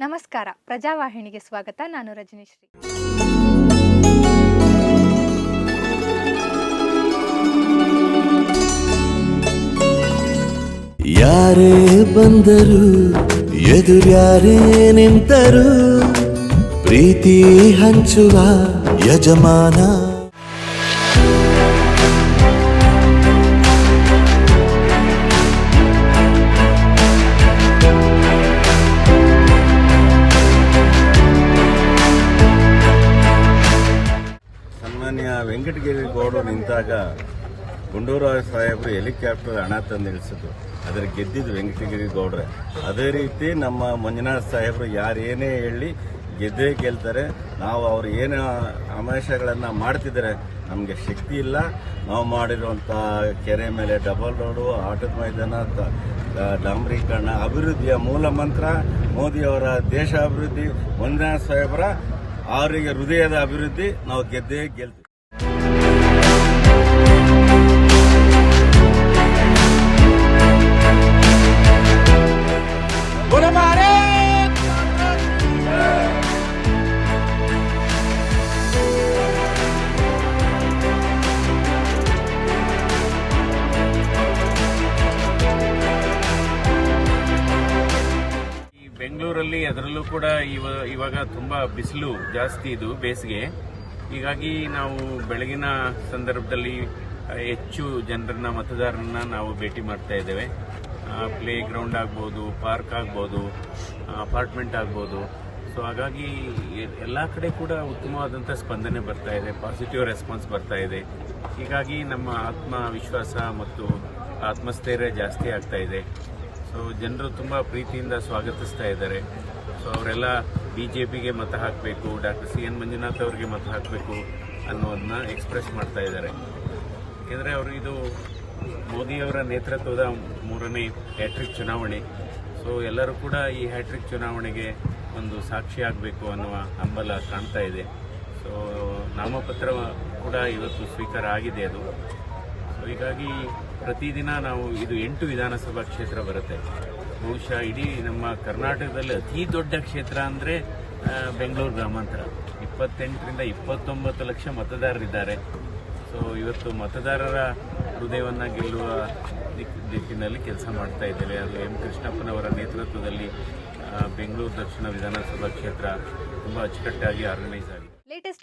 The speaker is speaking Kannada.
ನಮಸ್ಕಾರ. ಪ್ರಜಾವಾಹಿನಿಗೆ ಸ್ವಾಗತ. ನಾನು ರಜನೀಶ್ರೀ. ಯಾರೇ ಬಂದರು ಎದುರ್ಯಾರೇ ನಿಂತರು ಪ್ರೀತಿ ಹಂಚುವ ಯಜಮಾನ ಸನ್ಮಾನ್ಯ ವೆಂಕಟಗಿರಿ ಗೌಡರು ನಿಂತಾಗ ಗುಂಡೂರಾವ್ ಸಾಹೇಬರು ಹೆಲಿಕಾಪ್ಟರ್ ಹಣ ತಂದು ಇಳಿಸಿದ್ರು ಅದ್ರ ಗೆದ್ದಿದ್ದು ವೆಂಕಟಗಿರಿ ಗೌಡ್ರೆ. ಅದೇ ರೀತಿ ನಮ್ಮ ಮಂಜುನಾಥ್ ಸಾಹೇಬರು ಯಾರೇನೇ ಹೇಳಿ ಗೆದ್ದೇ ಗೆಲ್ತಾರೆ. ನಾವು ಅವ್ರು ಏನು ಆಮಿಷಗಳನ್ನು ಮಾಡ್ತಿದ್ದಾರೆ ನಮಗೆ ಶಕ್ತಿ ಇಲ್ಲ. ನಾವು ಮಾಡಿರುವಂಥ ಕೆರೆ ಮೇಲೆ ಡಬಲ್ ರೋಡು ಆಟದ ಮೈದಾನ ಡಾಂಬರೀಕರಣ, ಅಭಿವೃದ್ಧಿಯ ಮೂಲ ಮಂತ್ರ ಮೋದಿಯವರ ದೇಶ ಅಭಿವೃದ್ಧಿ, ಮಂಜುನಾಥ್ ಸಾಹೇಬರ ಅವರಿಗೆ ಹೃದಯದ ಅಭಿವೃದ್ಧಿ ನಾವು ಗೆದ್ದೇ ಗೆಲ್ತೀವಿ. ಬೆಂಗಳೂರಲ್ಲಿ ಅದರಲ್ಲೂ ಕೂಡ ಇವ- ಇವಾಗ ತುಂಬ ಬಿಸಿಲು ಜಾಸ್ತಿ ಇದು ಬೇಸಿಗೆ. ಹೀಗಾಗಿ ನಾವು ಬೆಳಗಿನ ಸಂದರ್ಭದಲ್ಲಿ ಹೆಚ್ಚು ಜನರನ್ನ, ಮತದಾರರನ್ನ ನಾವು ಭೇಟಿ ಮಾಡ್ತಾ ಇದ್ದೇವೆ. ಪ್ಲೇ ಗ್ರೌಂಡ್ ಆಗ್ಬೋದು, ಪಾರ್ಕ್ ಆಗ್ಬೋದು, ಅಪಾರ್ಟ್ಮೆಂಟ್ ಆಗ್ಬೋದು. ಸೊ, ಹಾಗಾಗಿ ಎಲ್ಲ ಕಡೆ ಕೂಡ ಉತ್ತಮವಾದಂಥ ಸ್ಪಂದನೆ ಬರ್ತಾ ಇದೆ, ಪಾಸಿಟಿವ್ ರೆಸ್ಪಾನ್ಸ್ ಬರ್ತಾ ಇದೆ. ಹೀಗಾಗಿ ನಮ್ಮ ಆತ್ಮವಿಶ್ವಾಸ ಮತ್ತು ಆತ್ಮಸ್ಥೈರ್ಯ ಜಾಸ್ತಿ ಆಗ್ತಾ ಇದೆ. ಸೊ ಜನರು ತುಂಬ ಪ್ರೀತಿಯಿಂದ ಸ್ವಾಗತಿಸ್ತಾ ಇದ್ದಾರೆ. ಸೊ ಅವರೆಲ್ಲ ಬಿ ಜೆ ಪಿಗೆ ಮತ ಹಾಕಬೇಕು, ಡಾಕ್ಟರ್ ಸಿ ಎನ್ ಮಂಜುನಾಥ್ ಅವರಿಗೆ ಮತ ಹಾಕಬೇಕು ಅನ್ನೋದನ್ನ ಎಕ್ಸ್ಪ್ರೆಸ್ ಮಾಡ್ತಾ ಇದ್ದಾರೆ. ಏಕೆಂದರೆ ಅವರು ಇದು ಮೋದಿಯವರ ನೇತೃತ್ವದ ಮೂರನೇ ಹ್ಯಾಟ್ರಿಕ್ ಚುನಾವಣೆ. ಸೊ ಎಲ್ಲರೂ ಕೂಡ ಈ ಹ್ಯಾಟ್ರಿಕ್ ಚುನಾವಣೆಗೆ ಒಂದು ಸಾಕ್ಷಿ ಆಗಬೇಕು ಅನ್ನುವ ಹಂಬಲ ಕಾಣ್ತಾ ಇದೆ. ಸೊ ನಾಮಪತ್ರ ಕೂಡ ಇವತ್ತು ಸ್ವೀಕಾರ ಆಗಿದೆ ಅದು. ಹೀಗಾಗಿ ಪ್ರತಿದಿನ ನಾವು ಇದು ಎಂಟು ವಿಧಾನಸಭಾ ಕ್ಷೇತ್ರ ಬರುತ್ತೆ. ಬಹುಶಃ ಇಡೀ ನಮ್ಮ ಕರ್ನಾಟಕದಲ್ಲಿ ಅತಿ ದೊಡ್ಡ ಕ್ಷೇತ್ರ ಅಂದರೆ ಬೆಂಗಳೂರು ಗ್ರಾಮಾಂತರ. ಇಪ್ಪತ್ತೆಂಟರಿಂದ ಇಪ್ಪತ್ತೊಂಬತ್ತು ಲಕ್ಷ ಮತದಾರರಿದ್ದಾರೆ. ಸೊ ಇವತ್ತು ಮತದಾರರ ಹೃದಯವನ್ನು ಗೆಲ್ಲುವ ದಿಕ್ ದಿಕ್ಕಿನಲ್ಲಿ ಕೆಲಸ ಮಾಡ್ತಾ ಇದ್ದೇವೆ. ಅದು ಎಂ ಕೃಷ್ಣಪ್ಪನವರ ನೇತೃತ್ವದಲ್ಲಿ ಬೆಂಗಳೂರು ದಕ್ಷಿಣ ವಿಧಾನಸಭಾ ಕ್ಷೇತ್ರ ತುಂಬ ಅಚ್ಚುಕಟ್ಟಾಗಿ ಆರ್ಗನೈಸ್ ಆಗಿದೆ.